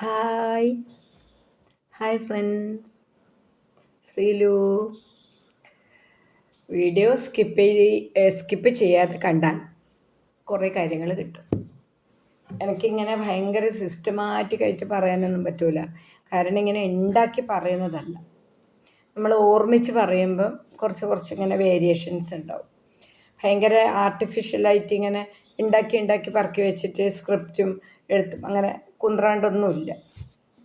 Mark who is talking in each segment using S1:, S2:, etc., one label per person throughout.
S1: Hi hi friends Sreelu. Video skip skip ചെയ്യാതെ കണ്ടാൽ കുറേ കാര്യങ്ങൾ കിട്ടും. എനിക്കിങ്ങനെ ഭയങ്കര സിസ്റ്റമാറ്റിക്കായിട്ട് പറയാനൊന്നും പറ്റൂല. കാരണം ഇങ്ങനെ ഉണ്ടാക്കി പറയുന്നതല്ല. നമ്മൾ ഓർമ്മിച്ച് പറയുമ്പം കുറച്ച് കുറച്ച് ഇങ്ങനെ വേരിയേഷൻസ് ഉണ്ടാവും. ഭയങ്കര ആർട്ടിഫിഷ്യലായിട്ട് ഇങ്ങനെ ഉണ്ടാക്കി ഉണ്ടാക്കി പറക്കി വെച്ചിട്ട് സ്ക്രിപ്റ്റും എഴുത്തും അങ്ങനെ കുന്ത്രാണ്ടൊന്നുമില്ല.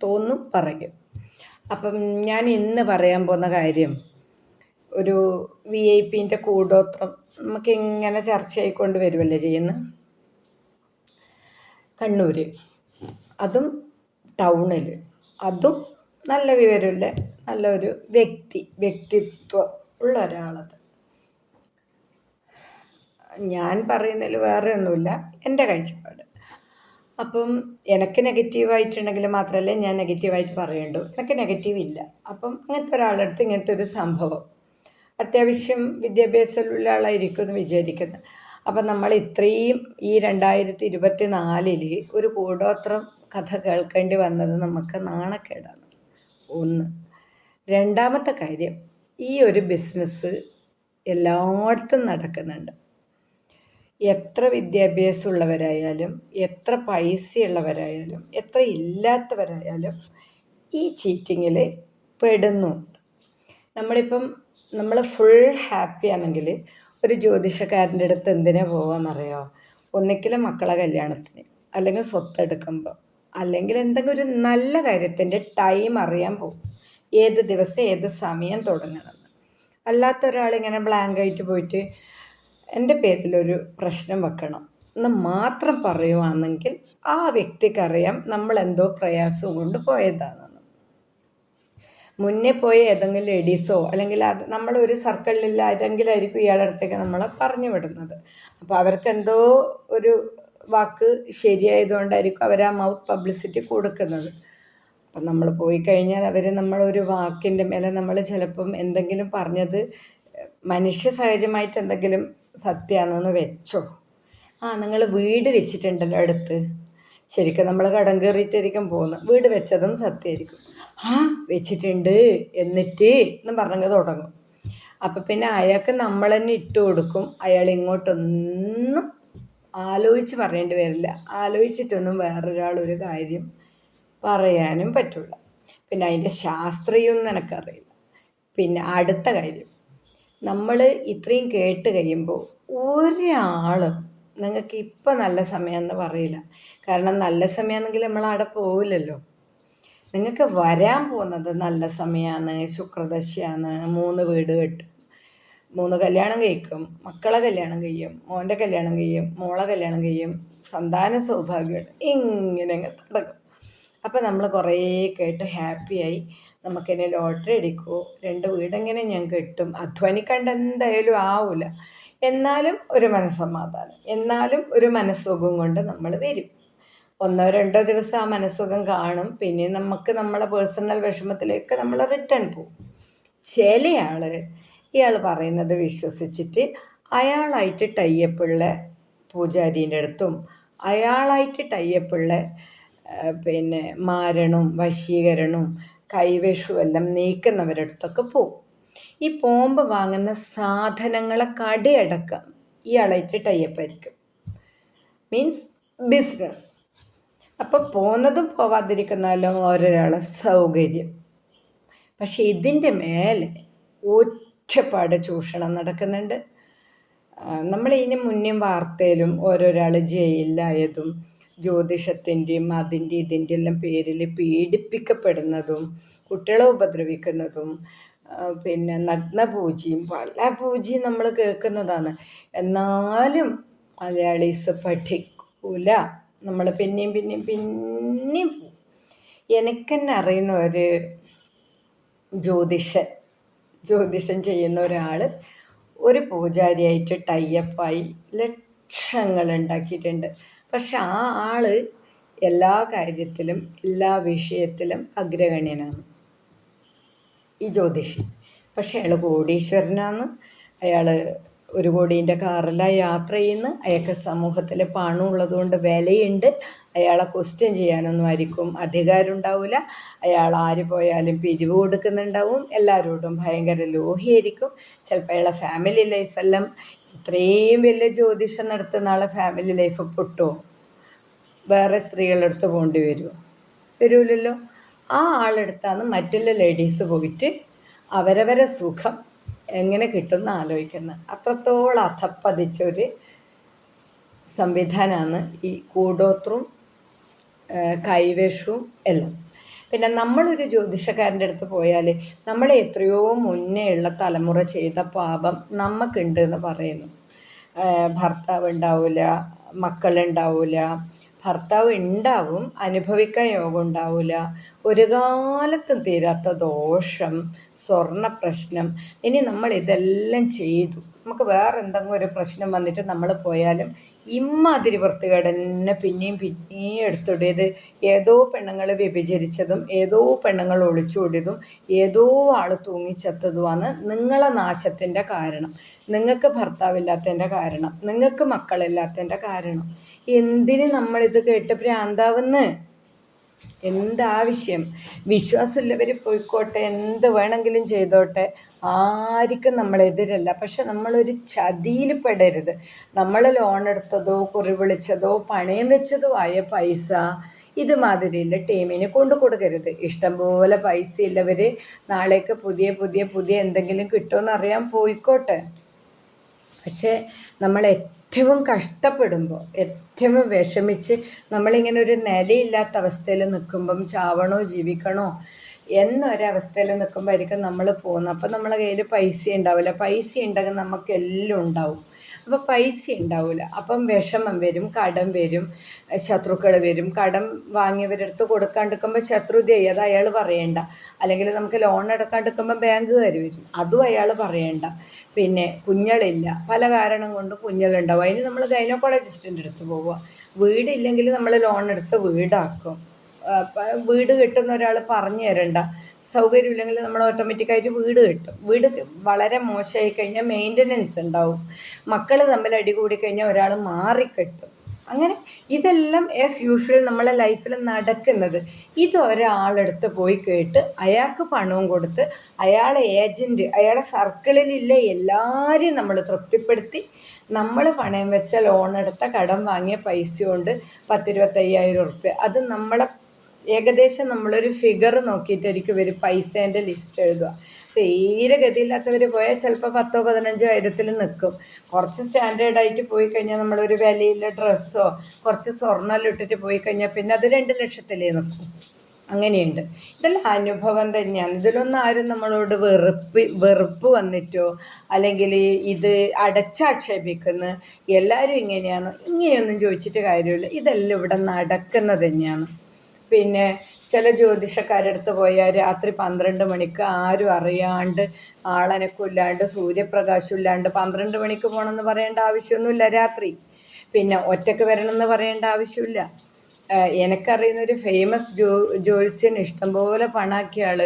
S1: തോന്നും പറയും. അപ്പം ഞാൻ ഇന്ന് പറയാൻ പോകുന്ന കാര്യം ഒരു വി ഐ പിന്റെ കൂടോത്രം നമുക്ക് ഇങ്ങനെ ചർച്ചയായിക്കൊണ്ട് വരുമല്ലേ ചെയ്യുന്ന കണ്ണൂർ അതും ടൗണിൽ അതും നല്ല വിവരമില്ല നല്ലൊരു വ്യക്തി വ്യക്തിത്വം ഉള്ള ഒരാളത്. ഞാൻ പറയുന്നതിൽ വേറെ ഒന്നുമില്ല എന്റെ കാഴ്ചപ്പാട്. അപ്പം എനിക്ക് നെഗറ്റീവായിട്ടുണ്ടെങ്കിൽ മാത്രമല്ലേ ഞാൻ നെഗറ്റീവായിട്ട് പറയുള്ളൂ എനിക്ക് നെഗറ്റീവ് ഇല്ല. അപ്പം ഇങ്ങനത്തെ ഒരാളടുത്ത് ഇങ്ങനത്തെ ഒരു സംഭവം. അത്യാവശ്യം വിദ്യാഭ്യാസമുള്ള ആളായിരിക്കും എന്ന് വിചാരിക്കുന്നത് അപ്പം നമ്മൾ ഇത്രയും ഈ രണ്ടായിരത്തി ഇരുപത്തി നാലിൽ ഒരു കൂടോത്രം കഥ കേൾക്കേണ്ടി വന്നത് നമുക്ക് നാണക്കേടാണ്. ഒന്ന്. രണ്ടാമത്തെ കാര്യം ഈ ഒരു ബിസിനസ് എല്ലായിടത്തും നടക്കുന്നുണ്ട്. എത്ര വിദ്യാഭ്യാസമുള്ളവരായാലും എത്ര പൈസയുള്ളവരായാലും എത്ര ഇല്ലാത്തവരായാലും ഈ ചീറ്റിങ്ങിൽ പെടുന്നുണ്ട് നമ്മളിപ്പം നമ്മൾ ഫുൾ ഹാപ്പി ആണെങ്കിൽ ഒരു ജ്യോതിഷക്കാരന്റെ അടുത്ത് എന്തിനാ പോവാന്നറിയോ? ഒന്നിക്കിൽ മക്കളെ കല്യാണത്തിന് അല്ലെങ്കിൽ സ്വത്തെടുക്കുമ്പോൾ അല്ലെങ്കിൽ എന്തെങ്കിലും ഒരു നല്ല കാര്യത്തിന്റെ ടൈം അറിയാൻ പോകും. ഏത് ദിവസം ഏത് സമയം തുടങ്ങണമെന്ന്. അല്ലാത്ത ഒരാളിങ്ങനെ ബ്ലാങ്കായിട്ട് പോയിട്ട് എന്റെ പേരിലൊരു പ്രശ്നം വെക്കണം. എന്ന് മാത്രം പറയുവാണെങ്കിൽ ആ വ്യക്തിക്കറിയാം നമ്മൾ എന്തോ പ്രയാസവും കൊണ്ട് പോയതാണെന്ന്. മുന്നേ പോയ ഏതെങ്കിലും ലേഡീസോ അല്ലെങ്കിൽ അത് നമ്മളൊരു സർക്കിളിൽ ആരെങ്കിലും ആയിരിക്കും ഇയാളുടെ അടുത്തേക്ക് നമ്മളെ പറഞ്ഞു വിടുന്നത്. അപ്പോൾ അവർക്ക് എന്തോ ഒരു വാക്ക് ശരിയായതുകൊണ്ടായിരിക്കും അവർ ആ മൗത്ത് പബ്ലിസിറ്റി കൊടുക്കുന്നത്. അപ്പം നമ്മൾ പോയി കഴിഞ്ഞാൽ അവർ നമ്മളൊരു വാക്കിന്റെ മേലെ നമ്മൾ ചിലപ്പം എന്തെങ്കിലും പറഞ്ഞത് മനുഷ്യ സഹജമായിട്ട് എന്തെങ്കിലും സത്യമാണെന്ന് വെച്ചോ. ആ നിങ്ങൾ വീട് വെച്ചിട്ടുണ്ടല്ലോ അടുത്ത്. ശരിക്കും നമ്മൾ കടം കയറിയിട്ടായിരിക്കും പോകുന്നത്. വീട് വെച്ചതും സത്യമായിരിക്കും ആ വെച്ചിട്ടുണ്ട്. എന്നിട്ട് എന്ന് പറഞ്ഞങ്ങ് തുടങ്ങും. അപ്പം പിന്നെ അയാൾക്ക് നമ്മൾ തന്നെ ഇട്ട് കൊടുക്കും. അയാൾ ഇങ്ങോട്ടൊന്നും ആലോചിച്ച് പറയേണ്ടി വരില്ല. ആലോചിച്ചിട്ടൊന്നും വേറൊരാളൊരു കാര്യം പറയാനും പറ്റില്ല പിന്നെ അതിന്റെ ശാസ്ത്രീയമൊന്നും എനിക്കറിയില്ല. പിന്നെ അടുത്ത കാര്യം. നമ്മൾ ഇത്രയും കേട്ട് കഴിയുമ്പോൾ ഒരാളും നിങ്ങൾക്ക് ഇപ്പം നല്ല സമയമെന്ന് പറയില്ല. കാരണം നല്ല സമയമാണെങ്കിൽ നമ്മൾ അവിടെ പോവില്ലല്ലോ. നിങ്ങൾക്ക് വരാൻ പോകുന്നത് നല്ല സമയമാണ് ശുക്രദശയാണ് മൂന്ന് വീട് കെട്ടും. മൂന്ന് കല്യാണം കഴിക്കും മക്കളെ കല്യാണം കഴിയും മോന്റെ കല്യാണം കഴിയും മോളെ കല്യാണം കഴിയും സന്താന സൗഭാഗ്യം ഇങ്ങനെ തുടങ്ങും. അപ്പം നമ്മൾ കുറേ കേട്ട് ഹാപ്പിയായി. നമുക്കിനി ലോട്ടറി അടിക്കുമോ രണ്ട് വീടെങ്ങനെ ഞാൻ കിട്ടും? അധ്വാനിക്കാണ്ട് എന്തായാലും ആവില്ല എന്നാലും ഒരു മനസ്സമാധാനം. എന്നാലും ഒരു മനസ്സുഖം കൊണ്ട് നമ്മൾ വരും. ഒന്നോ രണ്ടോ ദിവസം ആ മനസ്സുഖം കാണും. പിന്നെ നമുക്ക് നമ്മളെ പേഴ്സണൽ വിഷമത്തിലേക്ക് നമ്മൾ റിട്ടേൺ പോകും ചിലയാൾ ഇയാൾ പറയുന്നത് വിശ്വസിച്ചിട്ട് അയാളായിട്ട് ടൈയപ്പുള്ള പൂജാരീന്റെ അടുത്തും അയാളായിട്ട് ടൈയപ്പുള്ള പിന്നെ മാരണും വശീകരണവും കൈവശവും നീക്കുന്നവരടുത്തൊക്കെ പോകും ഈ പോകുമ്പോൾ വാങ്ങുന്ന സാധനങ്ങളെ കടയടക്കം ഇയാളായിട്ട് ടൈപ്പായിരിക്കും മീൻസ് ബിസിനസ് അപ്പോൾ പോകുന്നതും പോവാതിരിക്കുന്നാലും ഓരോരാളെ സൗകര്യം. പക്ഷേ ഇതിന്റെ മേലെ ഒറ്റപ്പാട് ചൂഷണം നടക്കുന്നുണ്ട്. നമ്മൾ ഇതിന് മുന്നേ വാർത്തയിലും ഓരോരാൾ ജയിലിലായതും ജ്യോതിഷത്തിന്റെയും അതിന്റെ ഇതിന്റെ എല്ലാം പേരിൽ പീഡിപ്പിക്കപ്പെടുന്നതും കുട്ടികളെ ഉപദ്രവിക്കുന്നതും പിന്നെ നഗ്ന പൂജയും പല പൂജയും നമ്മൾ കേൾക്കുന്നതാണ്. എന്നാലും മലയാളീസ് പഠിക്കൂല. നമ്മൾ പിന്നെയും പിന്നെയും പിന്നെയും പോവും. എനിക്കെന്നെ അറിയുന്ന ഒരു ജ്യോതിഷൻ ജ്യോതിഷം ചെയ്യുന്ന ഒരാൾ ഒരു പൂജാരിയായിട്ട് ടൈ അപ്പായി ലക്ഷങ്ങൾ ഉണ്ടാക്കിയിട്ടുണ്ട്. പക്ഷെ ആ ആൾ എല്ലാ കാര്യത്തിലും എല്ലാ വിഷയത്തിലും അഗ്രഗണ്യനാണ്. ഈ ജ്യോതിഷി. പക്ഷെ അയാൾ കോടീശ്വരനാണ്. അയാൾ ഒരു കോടീന്റെ കാറിലാണ് യാത്ര ചെയ്യുന്നു. അയാൾക്ക് സമൂഹത്തിൽ പണമുള്ളതുകൊണ്ട് വിലയുണ്ട്. അയാളെ ക്വസ്റ്റ്യൻ ചെയ്യാനൊന്നും ആയിരിക്കും അധികാരം ഉണ്ടാവില്ല അയാൾ ആര് പോയാലും പിരിവ് കൊടുക്കുന്നുണ്ടാവും. എല്ലാവരോടും ഭയങ്കര ലോഹിയായിരിക്കും. ചിലപ്പോൾ അയാളെ ഫാമിലി ലൈഫെല്ലാം ഇത്രയും വലിയ ജ്യോതിഷം നടത്തുന്ന ആളെ ഫാമിലി ലൈഫ് പൊട്ടോ? വേറെ സ്ത്രീകളെടുത്ത് പോകേണ്ടി വരുമോ വരുമല്ലോ ആ ആളെടുത്താണ് മറ്റുള്ള ലേഡീസ് പോയിട്ട് അവരവരെ സുഖം എങ്ങനെ കിട്ടുമെന്ന് ആലോചിക്കുന്നത്. അത്രത്തോളം അധപ്പതിച്ച ഒരു സംവിധാനമാണ് ഈ കൂടോത്രവും കൈവേഷവും എല്ലാം. പിന്നെ നമ്മളൊരു ജ്യോതിഷക്കാരന്റെ അടുത്ത് പോയാൽ നമ്മളെ എത്രയോ മുന്നേ ഉള്ള തലമുറ ചെയ്ത പാപം നമുക്കുണ്ട് എന്ന് പറയുന്നു ഭർത്താവ് ഉണ്ടാവില്ല മക്കളുണ്ടാവില്ല ഭർത്താവ് ഉണ്ടാവും അനുഭവിക്കാൻ യോഗം ഉണ്ടാവില്ല ഒരു കാലത്തും തീരാത്ത ദോഷം സ്വർണ പ്രശ്നം ഇനി നമ്മൾ ഇതെല്ലാം ചെയ്തു. നമുക്ക് വേറെ എന്തെങ്കിലും ഒരു പ്രശ്നം വന്നിട്ട് നമ്മൾ പോയാലും ഇമ്മാതിരി വൃത്തികേട് തന്നെ പിന്നെയും പിന്നെയും എടുത്തിടിയത്. ഏതോ പെണ്ണുങ്ങൾ വ്യഭിചരിച്ചതും ഏതോ പെണ്ണുങ്ങൾ ഒളിച്ചോടിയതും ഏതോ ആൾ തൂങ്ങിച്ചത്തതുമാണ് നിങ്ങളെ നാശത്തിന്റെ കാരണം. നിങ്ങൾക്ക് ഭർത്താവില്ലാത്തതിന്റെ കാരണം. നിങ്ങൾക്ക് മക്കളില്ലാത്തതിന്റെ കാരണം. എന്തിന് നമ്മളിത് കേട്ട് ഭ്രാന്താവുന്ന്? എന്താവശ്യം വിശ്വാസമുള്ളവർ പോയിക്കോട്ടെ എന്ത് വേണമെങ്കിലും ചെയ്തോട്ടെ. ആർക്കും നമ്മളെതിരല്ല പക്ഷെ നമ്മളൊരു ചതിയിൽ പെടരുത്. നമ്മൾ ലോൺ എടുത്തതോ കുറി വിളിച്ചതോ പണയം വെച്ചതോ ആയ പൈസ ഇത് മാതിരിയുള്ള ടീമിന് കൊണ്ടു കൊടുക്കരുത്. ഇഷ്ടംപോലെ പൈസ ഉള്ളവർ നാളേക്ക് പുതിയ പുതിയ പുതിയ എന്തെങ്കിലും കിട്ടുമെന്നറിയാൻ പോയിക്കോട്ടെ. പക്ഷേ നമ്മൾ ഏറ്റവും കഷ്ടപ്പെടുമ്പോൾ ഏറ്റവും വിഷമിച്ച് നമ്മളിങ്ങനെ ഒരു നിലയില്ലാത്ത അവസ്ഥയിൽ നിൽക്കുമ്പം ചാവണോ ജീവിക്കണോ എന്നൊരവസ്ഥയിൽ നിൽക്കുമ്പോഴായിരിക്കും നമ്മൾ പോകുന്നത്. അപ്പം നമ്മളെ കയ്യിൽ പൈസ ഉണ്ടാവില്ല. പൈസ ഉണ്ടെങ്കിൽ നമുക്ക് എല്ലാം ഉണ്ടാവും. അപ്പോൾ പൈസ ഉണ്ടാവില്ല. അപ്പം വിഷമം വരും കടം വരും ശത്രുക്കൾ വരും. കടം വാങ്ങിയവരടുത്ത് കൊടുക്കാണ്ടിരിക്കുമ്പോൾ ശത്രു അത് അയാൾ പറയേണ്ട. അല്ലെങ്കിൽ നമുക്ക് ലോൺ എടുക്കാണ്ടിരിക്കുമ്പോൾ ബാങ്കുകാർ വരും. അതും അയാൾ പറയേണ്ട. പിന്നെ കുഞ്ഞളില്ല. പല കാരണം കൊണ്ട് കുഞ്ഞളുണ്ടാവും. അതിന് നമ്മൾ ഗൈനോക്കോളജിസ്റ്റിന്റെ അടുത്ത് പോവുക. വീടില്ലെങ്കിൽ നമ്മൾ ലോൺ എടുത്ത് വീടാക്കും. വീട് കിട്ടുന്ന ഒരാൾ പറഞ്ഞു തരണ്ട. സൗകര്യമില്ലെങ്കിൽ നമ്മൾ ഓട്ടോമാറ്റിക്കായിട്ട് വീട് കിട്ടും. വീട് വളരെ മോശമായി കഴിഞ്ഞാൽ മെയിന്റനൻസ് ഉണ്ടാവും. മക്കൾ തമ്മിൽ അടി കൂടി കഴിഞ്ഞാൽ ഒരാൾ മാറിക്കിട്ടും. അങ്ങനെ ഇതെല്ലാം ആസ് യൂഷ്വൽ നമ്മളെ ലൈഫിൽ നടക്കുന്നത്. ഇത് ഒരാളെടുത്ത് പോയി കേട്ട് അയാൾക്ക് പണവും കൊടുത്ത് അയാളെ ഏജന്റ് അയാളെ സർക്കിളിലുള്ള എല്ലാവരെയും നമ്മൾ തൃപ്തിപ്പെടുത്തി. നമ്മൾ പണയം വെച്ച ലോൺ എടുത്ത കടം വാങ്ങിയ പൈസ കൊണ്ട് പത്തിരുപത്തയ്യായിരം ഉറുപ്പ്യ. അത് നമ്മളെ ഏകദേശം നമ്മളൊരു ഫിഗർ നോക്കിയിട്ടായിരിക്കും ഇവർ പൈസേന്റെ ലിസ്റ്റ് എഴുതുക. തീരെ ഗതിയില്ലാത്തവർ പോയാൽ ചിലപ്പോൾ പത്തോ പതിനഞ്ചോ ആയിരത്തിൽ നിൽക്കും കുറച്ച് സ്റ്റാൻഡേർഡായിട്ട് പോയി കഴിഞ്ഞാൽ നമ്മളൊരു വിലയിലെ ഡ്രസ്സോ കുറച്ച് സ്വർണം ഇട്ടിട്ട് പോയി കഴിഞ്ഞാൽ പിന്നെ അത് രണ്ട് ലക്ഷത്തിലേ നിൽക്കും അങ്ങനെയുണ്ട്. ഇതെല്ലാം അനുഭവം തന്നെയാണ്. ഇതിലൊന്നും ആരും നമ്മളോട് വെറുപ്പ് വെറുപ്പ് വന്നിട്ടോ അല്ലെങ്കിൽ ഇത് അടച്ചാക്ഷേപിക്കുന്നു. എല്ലാവരും ഇങ്ങനെയാണ്. ഇങ്ങനെയൊന്നും ചോദിച്ചിട്ട് കാര്യമില്ല. ഇതെല്ലാം ഇവിടെ നടക്കുന്നത് തന്നെയാണ്. പിന്നെ ചില ജ്യോതിഷക്കാരടുത്ത് പോയാൽ രാത്രി പന്ത്രണ്ട് മണിക്ക് ആരും അറിയാണ്ട് ആളനക്കില്ലാണ്ട് സൂര്യപ്രകാശം ഇല്ലാണ്ട് പന്ത്രണ്ട് മണിക്ക് പോകണമെന്ന് പറയേണ്ട ആവശ്യമൊന്നുമില്ല രാത്രി. പിന്നെ ഒറ്റയ്ക്ക് വരണമെന്ന് പറയേണ്ട ആവശ്യമില്ല. എനിക്കറിയുന്ന ഒരു ഫേമസ് ജോ ജ്യോത്സ്യൻ ഇഷ്ടംപോലെ പണാക്കിയ ആൾ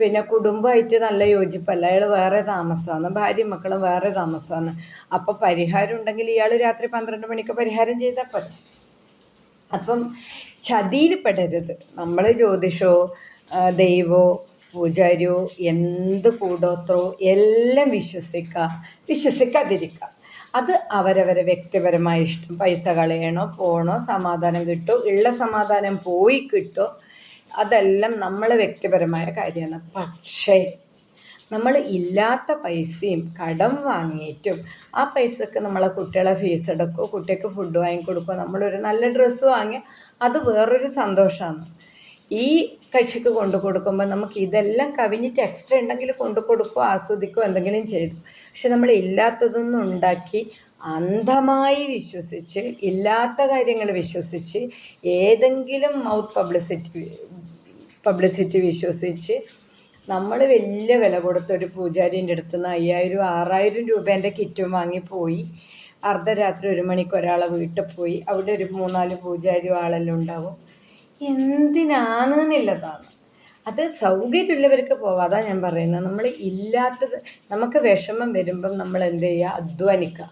S1: പിന്നെ കുടുംബമായിട്ട് നല്ല യോജിപ്പല്ല. അയാൾ വേറെ താമസമാണ് ഭാര്യയും മക്കളും വേറെ താമസമാണ് അപ്പോൾ പരിഹാരം ഉണ്ടെങ്കിൽ ഇയാൾ രാത്രി പന്ത്രണ്ട് മണിക്ക് പരിഹാരം ചെയ്താൽ പോരെ. അപ്പം ചതിയിൽ പെടരുത് നമ്മൾ ജ്യോതിഷോ ദൈവോ പൂജാരിയോ എന്ത് കൂടോത്രോ എല്ലാം വിശ്വസിക്കുക വിശ്വസിക്കാതിരിക്കുക അത് അവരവരെ വ്യക്തിപരമായ ഇഷ്ടം. പൈസ കളയണോ പോണോ സമാധാനം കിട്ടോ ഉള്ള സമാധാനം പോയി കിട്ടോ അതെല്ലാം നമ്മളെ വ്യക്തിപരമായ കാര്യമാണ്. പക്ഷേ നമ്മൾ ഇല്ലാത്ത പൈസയും കടം വാങ്ങിയിട്ടും ആ പൈസക്ക് നമ്മളെ കുട്ടികളെ ഫീസ് എടുക്കും കുട്ടിക്ക് ഫുഡ് വാങ്ങിക്കൊടുക്കും നമ്മളൊരു നല്ല ഡ്രസ്സ് വാങ്ങി അത് വേറൊരു സന്തോഷമാണ്. ഈ കക്ഷിക്ക് കൊണ്ടു കൊടുക്കുമ്പോൾ നമുക്ക് ഇതെല്ലാം കവിഞ്ഞിട്ട് എക്സ്ട്രാ ഉണ്ടെങ്കിൽ കൊണ്ടു കൊടുക്കുകയോ ആസ്വദിക്കുകയോ എന്തെങ്കിലും ചെയ്തു. പക്ഷെ നമ്മൾ ഇല്ലാത്തതൊന്നും ഉണ്ടാക്കി അന്ധമായി വിശ്വസിച്ച് ഇല്ലാത്ത കാര്യങ്ങൾ വിശ്വസിച്ച് ഏതെങ്കിലും മൗത്ത് പബ്ലിസിറ്റി പബ്ലിസിറ്റി വിശ്വസിച്ച് നമ്മൾ വലിയ വില കൊടുത്ത ഒരു പൂജാരിന്റെ അടുത്ത് നിന്ന് അയ്യായിരം ആറായിരം രൂപേന്റെ കിറ്റും വാങ്ങിപ്പോയി അർദ്ധരാത്രി ഒരു മണിക്ക് ഒരാളെ വീട്ടിൽ പോയി. അവിടെ ഒരു മൂന്നാൽ പൂജാരി ആളെല്ലാം ഉണ്ടാവും. എന്തിനാണെന്നുള്ളതാണ്. അത് സൗകര്യമുള്ളവർക്ക് പോവാം. അതാ ഞാൻ പറയുന്നത്. നമ്മൾ ഇല്ലാത്തത് നമുക്ക് വിഷമം വരുമ്പം നമ്മൾ എന്ത് ചെയ്യുക? അധ്വാനിക്കുക.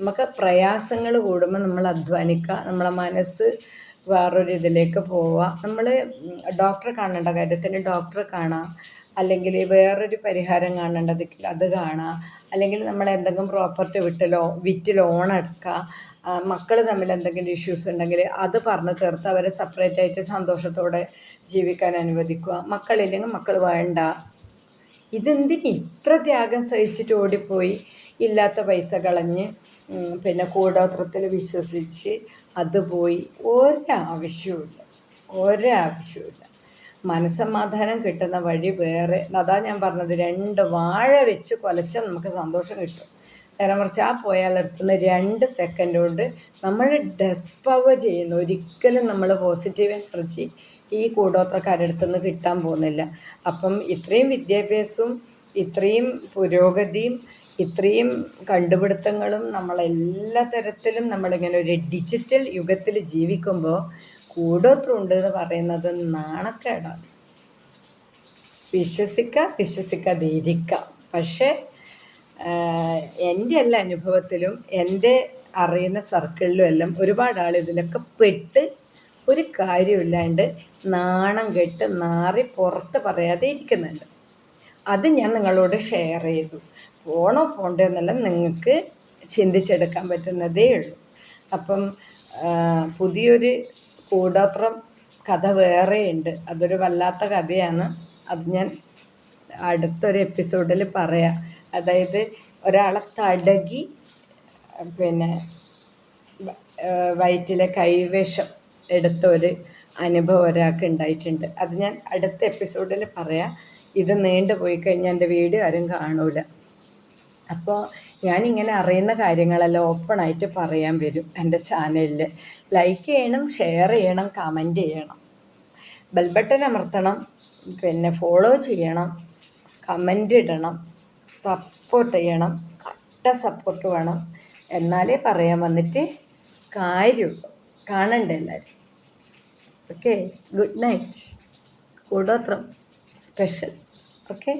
S1: നമുക്ക് പ്രയാസങ്ങൾ കൂടുമ്പോൾ നമ്മൾ അധ്വാനിക്കുക. നമ്മളെ മനസ്സ് വേറൊരു ഇതിലേക്ക് പോവുക. നമ്മൾ ഡോക്ടറെ കാണേണ്ട കാര്യത്തിന് ഡോക്ടറെ കാണാം. അല്ലെങ്കിൽ വേറൊരു പരിഹാരം കാണേണ്ടതെങ്കിൽ അത് കാണുക അല്ലെങ്കിൽ നമ്മൾ എന്തെങ്കിലും പ്രോപ്പർട്ടി വിട്ട് ലോ വിറ്റ് ലോൺ എടുക്കുക മക്കൾ തമ്മിൽ എന്തെങ്കിലും ഇഷ്യൂസ് ഉണ്ടെങ്കിൽ അത് പറഞ്ഞ് തീർത്ത് അവരെ സെപ്പറേറ്റ് ആയിട്ട് സന്തോഷത്തോടെ ജീവിക്കാൻ അനുവദിക്കുക. മക്കളില്ലെങ്കിൽ മക്കൾ വേണ്ട. ഇതെന്തിന് ഇത്ര ത്യാഗം സഹിച്ചിട്ട് ഓടിപ്പോയി? ഇല്ലാത്ത പൈസ കളഞ്ഞ് പിന്നെ കൂടോത്രത്തിൽ വിശ്വസിച്ച് അത് പോയി. ഒരാവശ്യവുമില്ല. ഒരാവശ്യവുമില്ല. മനസ്സമാധാനം കിട്ടുന്ന വഴി വേറെ. അതാ ഞാൻ പറഞ്ഞത് രണ്ട് വാഴ വെച്ച് കൊലച്ചാൽ നമുക്ക് സന്തോഷം കിട്ടും. നേരെ മറിച്ച് ആ പോയാൽ എടുക്കുന്ന രണ്ട് സെക്കൻഡ് കൊണ്ട് നമ്മൾ ഡെസ്പവർ ചെയ്യുന്ന ഒരിക്കലും നമ്മൾ പോസിറ്റീവ് എനർജി ഈ കൂടോത്രക്കാരുടെ അടുത്തുനിന്ന് കിട്ടാൻ പോകുന്നില്ല. അപ്പം ഇത്രയും വിദ്യാഭ്യാസവും ഇത്രയും പുരോഗതിയും ഇത്രയും കണ്ടുപിടുത്തങ്ങളും നമ്മളെല്ലാ തരത്തിലും നമ്മളിങ്ങനെ ഒരു ഡിജിറ്റൽ യുഗത്തിൽ ജീവിക്കുമ്പോൾ കൂടോത്രം ഉണ്ട് എന്ന് പറയുന്നത് നാണക്കേടാണ് വിശ്വസിക്കാം വിശ്വസിക്കാതെ ഇരിക്കാം പക്ഷേ എന്റെ എല്ലാ അനുഭവത്തിലും എന്റെ അറിയുന്ന സർക്കിളിലും എല്ലാം ഒരുപാട് ആൾ ഇതിലൊക്കെ പെട്ട് ഒരു കാര്യമില്ലാണ്ട് നാണം കെട്ട് നാറി പുറത്ത് പറയാതെ ഇരിക്കുന്നുണ്ട്. അത് ഞാൻ നിങ്ങളോട് ഷെയർ ചെയ്തു. പോണോ പോണ്ടോ എന്നല്ല നിങ്ങൾക്ക് ചിന്തിച്ചെടുക്കാൻ പറ്റുന്നതേ ഉള്ളൂ. അപ്പം പുതിയൊരു കൂടോത്രം കഥ വേറെയുണ്ട്. അതൊരു വല്ലാത്ത കഥയാണ്. അത് ഞാൻ അടുത്തൊരു എപ്പിസോഡിൽ പറയാം. അതായത് ഒരാളെ തടകി പിന്നെ വയറ്റിലെ കൈവേഷം എടുത്ത ഒരു അനുഭവം ഒരാൾക്ക് ഉണ്ടായിട്ടുണ്ട്. അത് ഞാൻ അടുത്ത എപ്പിസോഡിൽ പറയാം. ഇത് നീണ്ടു പോയി കഴിഞ്ഞാൽ എന്റെ വീഡിയോ ആരും കാണൂല. അപ്പോൾ ഞാനിങ്ങനെ അറിയുന്ന കാര്യങ്ങളെല്ലാം ഓപ്പൺ ആയിട്ട് പറയാൻ വരും എന്റെ ചാനലിൽ ലൈക്ക് ചെയ്യണം ഷെയർ ചെയ്യണം കമന്റ് ചെയ്യണം. ബെൽ ബട്ടൺ അമർത്തണം പിന്നെ ഫോളോ ചെയ്യണം കമന്റ് ഇടണം സപ്പോർട്ട് ചെയ്യണം കട്ട സപ്പോർട്ട് വേണം. എന്നാലേ പറയാൻ വന്നിട്ട് കാര്യമുള്ളൂ. കാണണ്ട എല്ലാവരും ഓക്കെ ഗുഡ് നൈറ്റ് കൂടോത്രം സ്പെഷ്യൽ ഓക്കെ